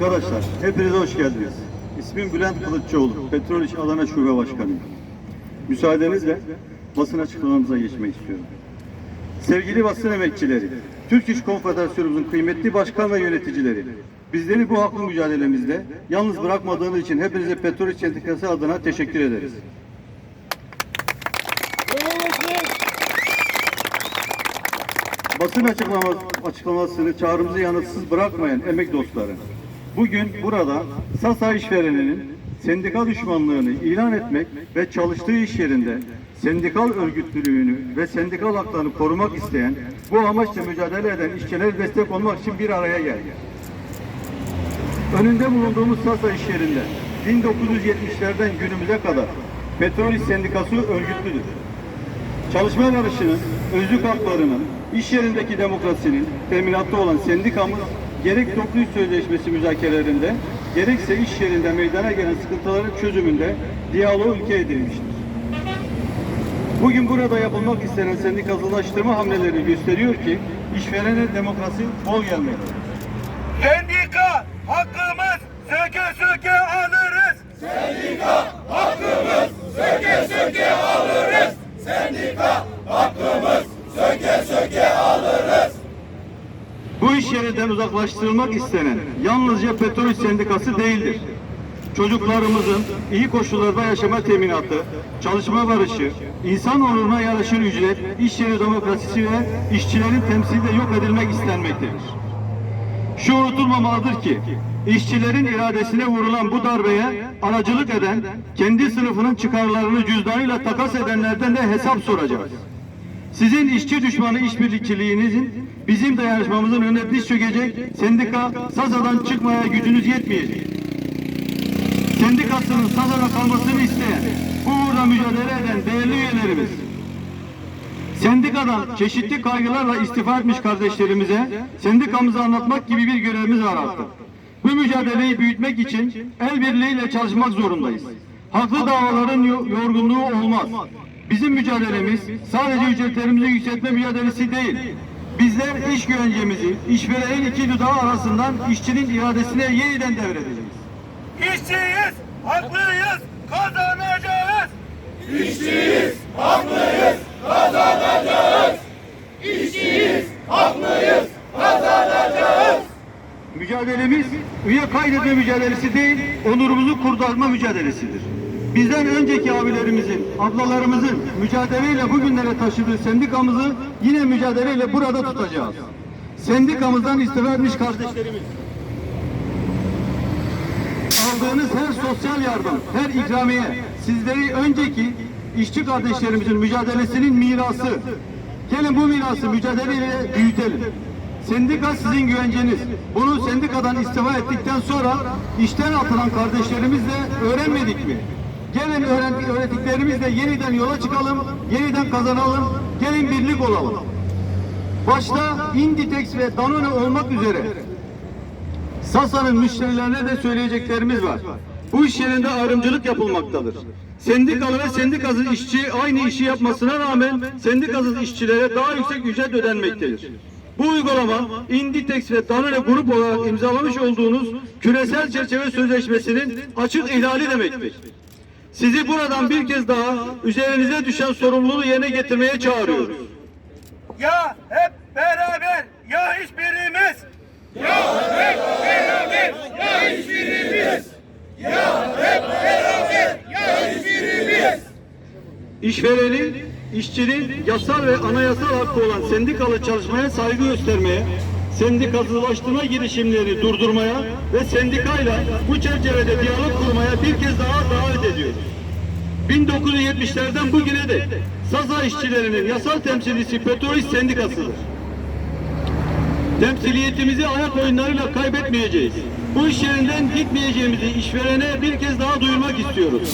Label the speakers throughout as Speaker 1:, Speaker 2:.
Speaker 1: Arkadaşlar, hepinize hoş geldiniz. İsmim Bülent Kılıççıoğlu, Petrol İş Adana Şube Başkanıyım. Müsaadenizle basın açıklamamıza geçmek istiyorum. Sevgili basın emekçileri, Türk İş Konfederasyonumuzun kıymetli başkan ve yöneticileri, bizleri bu haklı mücadelemizde yalnız bırakmadığınız için hepinize Petrol İş Sendikası adına teşekkür ederiz. Basın açıklama, açıklamasını çağrımızı yanıtsız bırakmayan emek dostları. Bugün burada Sasa işvereninin sendikal düşmanlığını ilan etmek ve çalıştığı iş yerinde sendikal örgütlülüğünü ve sendikal haklarını korumak isteyen, bu amaçla mücadele eden işçilere destek olmak için bir araya geldi. Önünde bulunduğumuz Sasa iş yerinde 1970'lerden günümüze kadar Petrol İş Sendikası örgütlüdür. Çalışma barışının, özlük haklarının, iş yerindeki demokrasinin teminatta olan sendikamız gerek toplu iş sözleşmesi müzakerelerinde gerekse iş yerinde meydana gelen sıkıntıların çözümünde diyaloğu ülke edilmiştir. Bugün burada yapılmak istenen sendikasılaştırma hamleleri gösteriyor ki işverene demokrasi bol gelmektedir.
Speaker 2: Sendika hakkımız söke söke alırız.
Speaker 1: Bu iş yerinden uzaklaştırılmak istenen yalnızca petrol sendikası değildir. Çocuklarımızın iyi koşullarda yaşama teminatı, çalışma barışı, insan onuruna yaraşır ücret, iş yeri demokrasisi ve işçilerin temsilde yok edilmek istenmektedir. Şu unutulmamalıdır ki, işçilerin iradesine vurulan bu darbeye aracılık eden, kendi sınıfının çıkarlarını cüzdanıyla takas edenlerden de hesap soracağız. Sizin işçi düşmanı işbirlikçiliğinizin bizim dayanışmamızın önüne diz çökecek, sendika Saza'dan çıkmaya gücünüz yetmeyecek. Sendikasının Saza'da kalmasını isteyen, bu uğurda mücadele eden değerli üyelerimiz, Sendikadan çeşitli kaygılarla istifa etmiş kardeşlerimize sendikamızı anlatmak gibi bir görevimiz var artık. Bu mücadeleyi büyütmek için el birliğiyle çalışmak zorundayız. Haklı davaların yo- yorgunluğu olmaz. Bizim mücadelemiz sadece ücretlerimizi yükseltme mücadelesi değil. Bizler iş güvencemizi işverenin iki dudağı arasından işçinin iradesine yeniden devredeceğiz.
Speaker 2: İşçiyiz, haklıyız, kazanacağız.
Speaker 1: Mücadelemiz üye kaydetme mücadelesi değil, onurumuzu kurtarma mücadelesidir. Bizden önceki abilerimizin, ablalarımızın mücadeleyle bugünlere taşıdığı sendikamızı yine mücadeleyle burada tutacağız. Sendikamızdan istifa etmiş kardeşlerimiz. Aldığınız her sosyal yardım, her ikramiye sizleri önceki işçi kardeşlerimizin mücadelesinin mirası. Gelin bu mirası mücadeleyle büyütelim. Sendika sizin güvenceniz. Bunu sendikadan istifa ettikten sonra işten atılan kardeşlerimizle öğrenmedik mi? Gelin öğrettiklerimizle yeniden yola çıkalım, yeniden kazanalım, gelin birlik olalım. Başta Inditex ve Danone olmak üzere Sasa'nın müşterilerine de söyleyeceklerimiz var. Bu iş yerinde ayrımcılık yapılmaktadır. Sendikalı ve sendikasız işçi aynı işi yapmasına rağmen sendikasız işçilere daha yüksek ücret ödenmektedir. Bu uygulama Inditex ve Danone grup olarak imzalamış olduğunuz küresel çerçeve sözleşmesinin açık ihlali demektir. Sizi buradan bir kez daha üzerinize düşen sorumluluğu yerine getirmeye çağırıyoruz.
Speaker 2: Ya hep beraber ya hiçbirimiz.
Speaker 1: İşverenin, işçinin yasal ve anayasal hakkı olan sendikalı çalışmaya saygı göstermeye, sendikasızlaştırma girişimlerini durdurmaya ve sendikayla bu çerçevede diyalog kurmaya bir kez daha davet ediyoruz. 1970'lerden bugüne de Saza işçilerinin yasal temsilcisi Petrol İş Sendikası'dır. Temsiliyetimizi ayak oyunlarıyla kaybetmeyeceğiz. Bu iş yerinden gitmeyeceğimizi işverene bir kez daha duyurmak istiyoruz.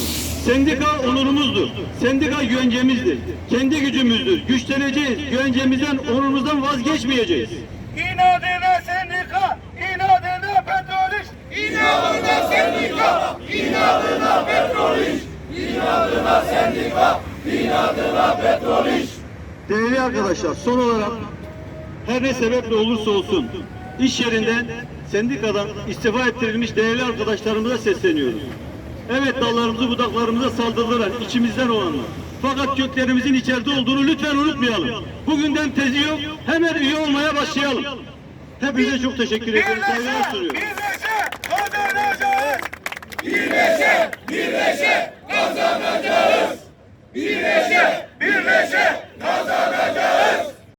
Speaker 1: Sendika onurumuzdur. Sendika güvencemizdir. Kendi gücümüzdür. Güçleneceğiz. Güvencemizden, onurumuzdan vazgeçmeyeceğiz.
Speaker 2: İnadına sendika, inadına petrol iş. İnadına sendika, inadına petrol iş. İnadına sendika, inadına petrol iş.
Speaker 1: Değerli arkadaşlar son olarak her ne sebeple olursa olsun iş yerinden sendikadan istifa ettirilmiş değerli arkadaşlarımıza sesleniyoruz. Evet dallarımızı budaklarımıza saldırdılar içimizden olanlar. Fakat köklerimizin içeride olduğunu lütfen unutmayalım. Bugünden tezi yok hemen üye olmaya başlayalım. Hepinize çok teşekkür ederim. Saygılar
Speaker 2: Birleşe,
Speaker 1: sunuyorum.
Speaker 2: birleşe kazanacağız. Birleşe, birleşe kazanacağız.